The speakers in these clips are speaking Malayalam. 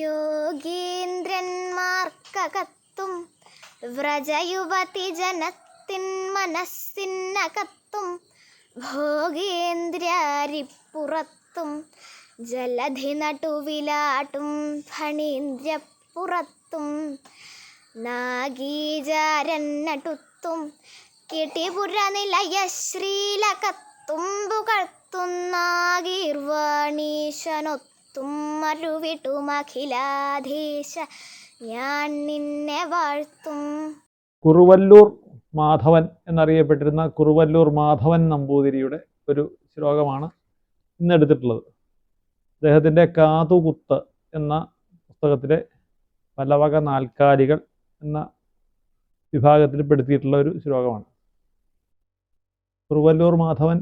യോഗീന്ദ്രന്മാർക്കകത്തും വ്രജയുവതി ജനത്തിൻ മനസ്സിനകത്തും ഭോഗേന്ദ്രാരിപ്പുറത്തും ജലധി നടുവിലാട്ടും ഫണീന്ദ്രപ്പുറത്തും നാഗീചാരന്നടുത്തും കിട്ടിപുര നിലയ ശ്രീലകത്തും പുകഴ്ത്തുന്നാഗീർവാണീശനൊത്തും മറുവിട്ടും അഖിലാധീശ ഞാൻ നിന്നെ വാഴ്ത്തും. കുറുവല്ലൂർ മാധവൻ എന്നറിയപ്പെട്ടിരുന്ന കുറുവല്ലൂർ മാധവൻ നമ്പൂതിരിയുടെ ഒരു ശ്ലോകമാണ് ഇന്ന് എടുത്തിട്ടുള്ളത് അദ്ദേഹത്തിന്റെ കാതുകുത്ത് എന്ന പുസ്തകത്തിലെ പലവക നാൽക്കാലികൾ എന്ന വിഭാഗത്തിൽ പെടുത്തിയിട്ടുള്ള ഒരു ശ്ലോകമാണ്. കുറുവല്ലൂർ മാധവൻ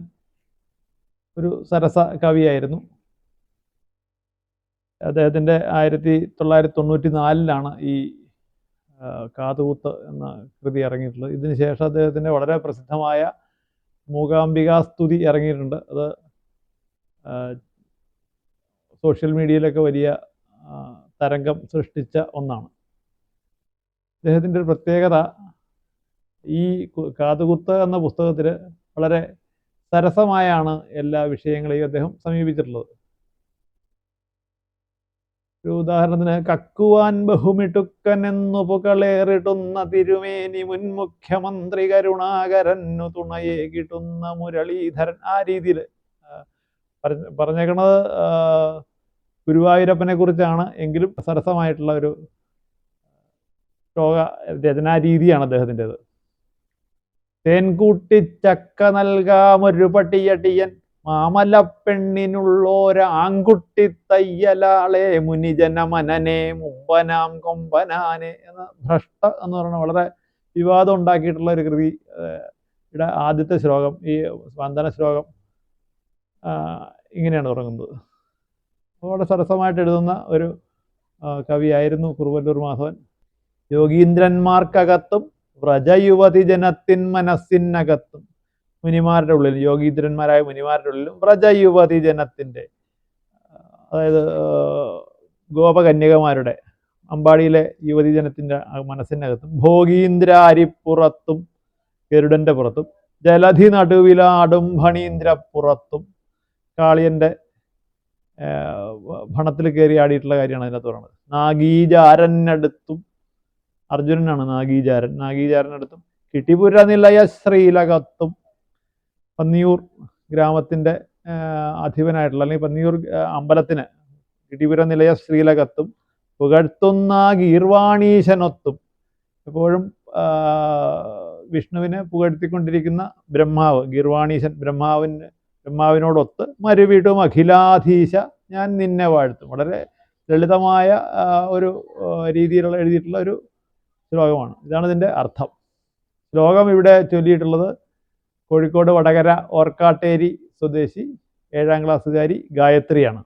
ഒരു സരസ കവിയായിരുന്നു. അദ്ദേഹത്തിന്റെ ആയിരത്തി തൊള്ളായിരത്തി തൊണ്ണൂറ്റി നാലിലാണ് ഈ കാതുകൂത്ത് എന്ന കൃതി ഇറങ്ങിയിട്ടുള്ളത്. ഇതിന് ശേഷം അദ്ദേഹത്തിന്റെ വളരെ പ്രസിദ്ധമായ മൂകാംബികാസ്തുതി ഇറങ്ങിയിട്ടുണ്ട്. അത് സോഷ്യൽ മീഡിയയിലൊക്കെ വലിയ തരംഗം സൃഷ്ടിച്ച ഒന്നാണ്. അദ്ദേഹത്തിന്റെ ഒരു പ്രത്യേകത ഈ കാതുകുത്ത് എന്ന പുസ്തകത്തിൽ വളരെ സരസമായാണ് എല്ലാ വിഷയങ്ങളെയും അദ്ദേഹം സമീപിച്ചിട്ടുള്ളത്. ഒരു ഉദാഹരണത്തിന് കക്കുവാൻ ബഹുമിടുക്കൻ എന്നു പുകളേറിടുന്ന തിരുമേനി മുൻ മുഖ്യമന്ത്രി കരുണാകരനു തുണയെ കിട്ടുന്ന മുരളീധരൻ. ആ രീതിയിൽ പറഞ്ഞേക്കണത് ഗുരുവായൂരപ്പനെ കുറിച്ചാണ്. എങ്കിലും സരസമായിട്ടുള്ള ഒരു ശ്ലോക രചനാ രീതിയാണ് അദ്ദേഹത്തിന്റെത്. തേൻകൂട്ടി ചക്ക നൽകാമൊരു പട്ടിയടിയൻ മാമലപ്പെണ്ണിനുള്ളോരാൺകുട്ടി തയ്യലാളെ മുനിജന മനനെ മുമ്പനാം കൊമ്പനാനെ എന്ന ഭ്രഷ്ട എന്ന് പറയുന്ന വളരെ വിവാദം ഉണ്ടാക്കിയിട്ടുള്ള ഒരു കൃതി ഇവിടെ ആദ്യത്തെ ശ്ലോകം ഈ വന്ദന ശ്ലോകം ഇങ്ങനെയാണ് തുടങ്ങുന്നത്. വളരെ സരസമായിട്ട് എഴുതുന്ന ഒരു കവിയായിരുന്നു കുറുവല്ലൂർ മാധവൻ. യോഗീന്ദ്രന്മാർക്കകത്തും വ്രജയുവതി ജനത്തിൻ മനസ്സിനകത്തും. മുനിമാരുടെ ഉള്ളിൽ യോഗീന്ദ്രന്മാരായ മുനിമാരുടെ ഉള്ളിലും വ്രജയുവതി ജനത്തിന്റെ അതായത് ഗോപകന്യകമാരുടെ അമ്പാടിയിലെ യുവതി ജനത്തിന്റെ മനസ്സിനകത്തും ഭോഗീന്ദ്രാരിപ്പുറത്തും ഗരുഡന്റെ പുറത്തും ജലധി നടുവിലാടും ഭണീന്ദ്രപ്പുറത്തും കാളിയന്റെ ഭണത്തിൽ കയറി ആടിയിട്ടുള്ള കാര്യമാണ് അതിനകത്ത് പറയുന്നത്. നാഗീചാരനടുത്തും അർജുനനാണ് നാഗീചാരൻ. നാഗീചാരനടുത്തും കിട്ടിപുര നിലയ ശ്രീലകത്തും പന്നിയൂർ ഗ്രാമത്തിന്റെ അധിപനായിട്ടുള്ള അല്ലെങ്കിൽ പന്നിയൂർ അമ്പലത്തിന് ഇടിപുര നിലയ ശ്രീലകത്തും പുകഴ്ത്തുന്ന ഗീർവാണീശനൊത്തും എപ്പോഴും വിഷ്ണുവിനെ പുകഴ്ത്തിക്കൊണ്ടിരിക്കുന്ന ബ്രഹ്മാവ് ഗീർവാണീശൻ ബ്രഹ്മാവിന് ബ്രഹ്മാവിനോടൊത്ത് മരുവിടും അഖിലാധീശ ഞാൻ നിന്നെ വാഴ്ത്തും. വളരെ ലളിതമായ ഒരു രീതിയിലുള്ള എഴുതിയിട്ടുള്ള ഒരു ശ്ലോകമാണ്. ഇതാണ് ഇതിന്റെ അർത്ഥം. ശ്ലോകം ഇവിടെ ചൊല്ലിയിട്ടുള്ളത് കോഴിക്കോട് വടകര ഓർക്കാട്ടേരി സ്വദേശി ഏഴാം ക്ലാസ്സുകാരി ഗായത്രിയാണ്.